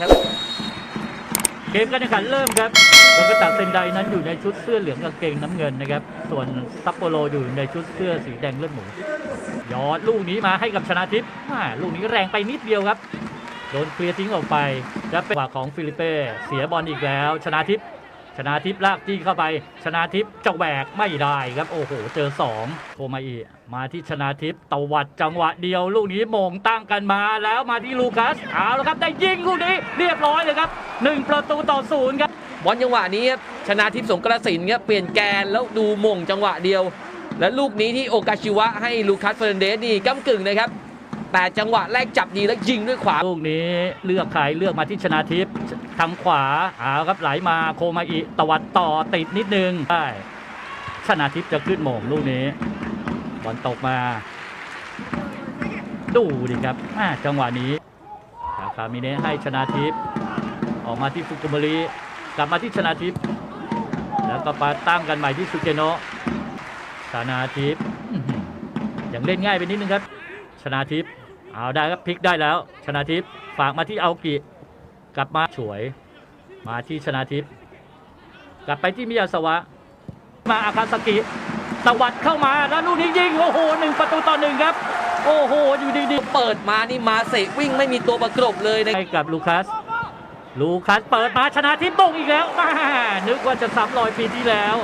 ครับเกมการแข่งขันเริ่มครับโดกตาเซนไดนั้นอยู่ในชุดเสื้อเหลืองกางเกงน้ำเงินนะครับ ส่วนซัปโปโรอยู่ในชุดเสื้อสีแดงเลือดหมูยอดลูกนี้มาให้กับชนะทิพย์ลูกนี้แรงไปนิดเดียวครับ โดนเคลียร์ทิ้งออกไป และเป็นขวาของฟิลิเป้ เสียบอลอีกแล้ว ชนะทิพย์ ชนาทิพย์ลากจี้เข้าไป ชนาทิพย์จะแหวกไม่ได้ครับโอ้โหเจอ2โทมาอีมาที่ชนาทิพย์ตวัดจังหวะเดียว ลูกนี้มงตั้งกันมาแล้วมาที่ลูคัสเอาละครับได้ยิงลูกนี้เรียบร้อยเลยครับหนึ่งประตูต่อศูนย์ครับบอลจังหวะนี้ครับชนะทิพย์สงกระสินครับเปลี่ยนแกนแล้วดูมงจังหวะเดียว และลูกนี้ที่โอกาชิวะให้ลูคัสเฟรนเดสนี่ก้ากึ่งนะครับ แต่จังหวะแรกจับดีแล้วยิงด้วยขวาลูกนี้เลือกใครเลือกมาที่ชนาทิพย์ทางขวาเอาครับไหลมาโคมาอิตวัดต่อติดนิดนึงได้ชนาทิพย์จะขึ้นโมงลูกนี้บอลตกมา ดูดิครับจังหวะนี้คาคามิเนะให้ชนาทิพย์ออกมาที่ฟุกุมาริกลับมาที่ชนาทิพย์แล้วก็มาตั้งกันใหม่ที่สุเกโนะชนาทิพย์ยังเล่นง่ายไปนิดนึงครับ ชนาทิพย์ เอาได้ครับพลิกได้แล้ว ชนาทิพย์ฝากมาที่เอากิกลับมาฉวย มาที่ชนาทิพย์กลับไปที่มิยาสวะ มาอาคาสกิตวัดเข้ามาแล้วลูกนี้ยิงโอ้โหหนึ่งประตูต่อหนึ่งครับ โอ้โหอยู่ดีเปิดมานี่มาเสกวิ่งไม่มีตัวประกบเลยๆนะให้กับลูคัส ลูคัสเปิดมาชนะทิพย์บุกอีกแล้วมานึกว่าจะซ้ำรอยปีที่แล้ว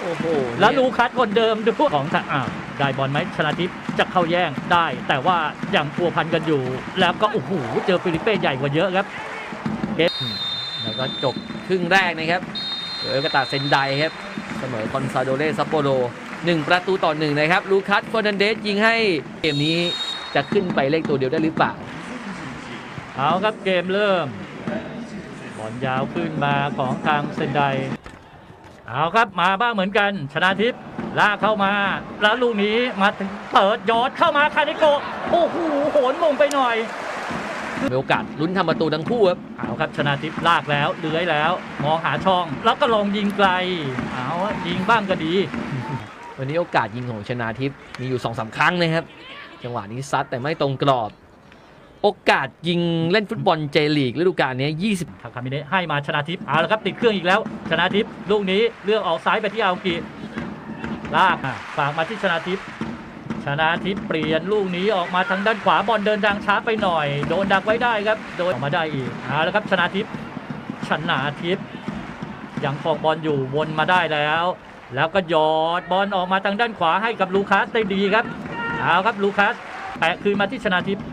โอ้โหแล้วลูคัสคนเดิมด้วยของทางอ้าว ได้บอลไหมชนะทิพย์จะเข้าแย่งได้ แต่ว่ายังพัวพันกันอยู่ แล้วก็โอ้โหเจอฟิลิปเป้ใหญ่กว่าเยอะครับเกมแล้วก็จบครึ่งแรกนะครับเออกาตาเซนไดครับ เสมอคอนซาโดเรซัปโปโรหนึ่งประตูต่อหนึ่งนะครับ ลูคัสเฟอร์นันเดสยิงให้เกมนี้จะขึ้นไปเลขตัวเดียวได้หรือเปล่า เอาครับเกมเริ่มบอลยาวขึ้นมาของทางเซนไดเอาครับมาบ้างเหมือนกัน ชนะทิพย์ ลากเข้ามา แล้วลูกนี้มาถึงเปิดยอดเข้ามาคานิโกะโอ้โหโหนมงไปหน่อยมีโอกาสลุ้นทำประตูทั้งคู่ครับเอาครับชนะทิพย์ลากแล้วเลื้อยแล้ว มองหาช่อง แล้วก็ลองยิงไกลเอายิงบ้างก็ดี วันนี้โอกาสยิงของชนาทิพย์มีอยู่2อสาครั้งนะครับ จังหวะนี้ซัดแต่ไม่ตรงกรอบ โอกาสยิงเล่นฟุตบอลเจลีกฤดูกาลนี้ 20ทาคามิเนะให้มาชนะทิพย์เอาละครับติดเครื่องอีกแล้ว ชนะทิพย์ลูกนี้เลือกออกซ้ายไปที่อาโอกิ ลากอะฝากมาที่ชนะทิพย์ชนะทิพย์เปลี่ยนลูกนี้ออกมาทางด้านขวาบอลเดินทางช้าไปหน่อย โดนดักไว้ได้ครับ โดนออกมาได้อีกเอาละครับชนะทิพย์ชนะทิพย์ยังฟองบอลอยู่วนมาได้แล้ว แล้วก็ยอดบอลออกมาทางด้านขวาให้กับลูคัสได้ดีครับเอาครับลูคัสแปะคืนมาที่ชนะทิพย์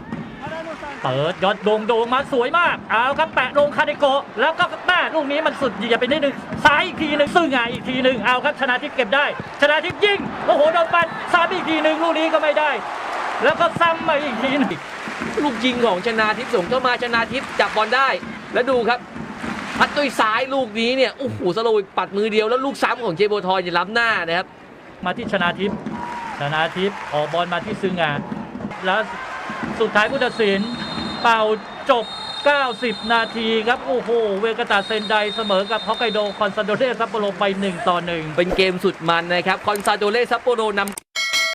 เปิดยอดโดงโดงมาสวยมากเอาครับแปะลงคาเดโกะแล้วก็แม่ลูกนี้มันสุดเหยียบไปนิดนึงซ้ายอีกทีหนึ่งซึ่งไงอีกทีหนึ่งเอาครับชนะทิพย์เก็บได้ ชนะทิพย์ยิงโอ้โหโดนปันซ้ำอีกทีหนึ่งลูกนี้ก็ไม่ได้ แล้วก็ซ้ำมาอีกทีหนึงลูกยิงของชนาทิพย์ส่งเข้ามาชนาทิพย์จับบอลได้ แล้วดูครับพัดด้วยซ้ายลูกนี้เนี่ยโอ้โหสโลว์ปัดมือเดียวแล้วลูกซ้ำของเจโบทอยจะล้ำหน้านะครับมาที่ชนะทิพย์ชนะทิพย์ออกบอลมาที่ซึงงาแล้วสุดท้ายผู้ตัดสิน เป่าจบ 90 นาทีครับ โอ้โห เวกาตาเซนไดเสมอกับฮอกไกโดคอนซาโดเรซัปโปโรไป 1 ต่อ 1 เป็นเกมสุดมันนะครับ คอนซาโดเลซัปโปโรนำ